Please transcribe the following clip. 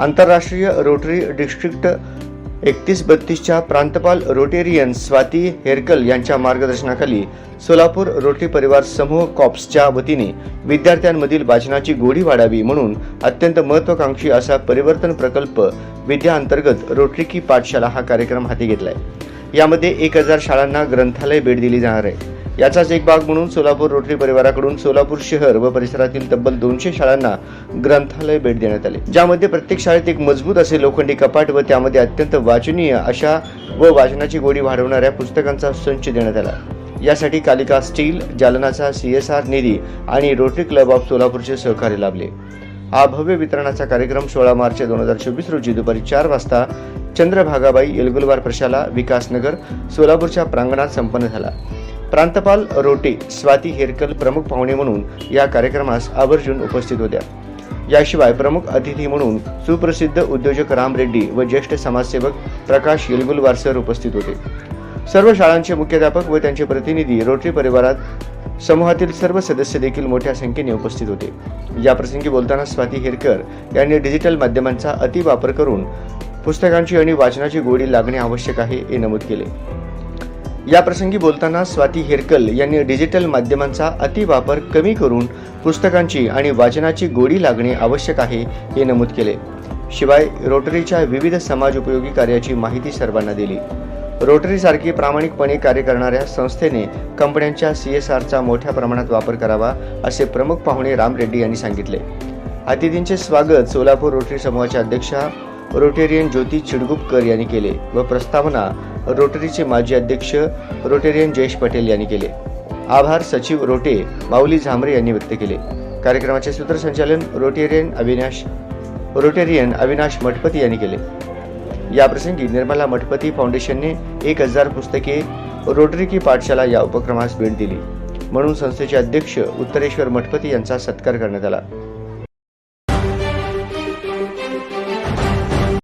आंतरराष्ट्रीय rotary district एकतीस बत्तीसच्या प्रांतपाल Rotarian Swati हेरकल यांच्या मार्गदर्शनाखाली सोलापूर रोटरी परिवार समूह कॉप्सच्या वतीने विद्यार्थ्यांमधील वाचनाची गोडी वाढावी म्हणून अत्यंत महत्वाकांक्षी असा परिवर्तन प्रकल्प विद्याअंतर्गत रोटरी की पाठशाला हा कार्यक्रम हाती घेतलाय. यामध्ये एक हजार शाळांना ग्रंथालय भेट दिली जाणार आहे. याचाच एक भाग म्हणून सोलापूर रोटरी परिवाराकडून सोलापूर शहर व परिसरातील तब्बल दोनशे शाळांना ग्रंथालय भेट देण्यात आले. ज्यामध्ये प्रत्येक शाळेत एक मजबूत असे लोखंडी कपाट व त्यामध्ये अत्यंत वाचनीय अशा व वाचनाची गोडी वाढवणाऱ्या पुस्तकांचा संच देण्यात आला. यासाठी कालिका स्टील जालनाचा सी एस आर निधी आणि रोटरी क्लब ऑफ सोलापूरचे सहकार्य लाभले. हा भव्य वितरणाचा कार्यक्रम सोळा मार्च दोन हजार चोवीस रोजी दुपारी चार वाजता चंद्रभागाबाई येलगुलवार प्रशाला विकासनगर सोलापूरच्या प्रांगणात संपन्न झाला. प्रांतपाल रोटे स्वाती हेरकल प्रमुख पाहुणे म्हणून या कार्यक्रमास आवर्जून उपस्थित होत्या. याशिवाय प्रमुख अतिथी म्हणून सुप्रसिद्ध उद्योजक राम रेड्डी व ज्येष्ठ समाजसेवक प्रकाश येलगुलवार सर उपस्थित होते. सर्व शाळांचे मुख्याध्यापक व त्यांचे प्रतिनिधी रोटरी परिवारात समूहातील सर्व सदस्य देखील मोठ्या संख्येने उपस्थित होते. या प्रसंगी बोलताना स्वाती हेरकर यांनी डिजिटल माध्यमांचा अतिवापर करून पुस्तकांची आणि वाचनाची गोडी लागणे आवश्यक आहे हे नमूद केले. या प्रसंगी बोलताना स्वाती हेरकल यांनी डिजिटल माध्यमांचा अतिवापर कमी करून पुस्तकांची आणि वाचनाची गोडी लागणे आवश्यक आहे हे नमूद केले. शिवाय रोटरीच्या विविध समाज उपयोगी कार्याची माहिती सर्वांना दिली. रोटरीसारखी प्रामाणिकपणे कार्य करणाऱ्या संस्थेने कंपन्यांच्या सी एस आरचा मोठ्या प्रमाणात वापर करावा असे प्रमुख पाहुणे राम रेड्डी यांनी सांगितले. अतिथींचे स्वागत सोलापूर रोटरी समूहाच्या अध्यक्षा रोटेरियन ज्योती चिडगुपकर यांनी केले व प्रस्तावना रोटरीचे माजी अध्यक्ष रोटेरियन जयेश पटेल यांनी केले. आभार सचिव रोटे माऊली झांबरे यांनी व्यक्त केले. कार्यक्रमाचे सूत्रसंचालन रोटेरियन अविनाश रोटेरियन अविनाश मठपती यांनी केले. याप्रसंगी निर्मला मठपती फाउंडेशनने एक हजार पुस्तके रोटरी की पाठशाला या उपक्रमास भेट दिली. म्हणून संस्थेचे अध्यक्ष उत्तरेश्वर मठपती यांचा सत्कार करण्यात आला.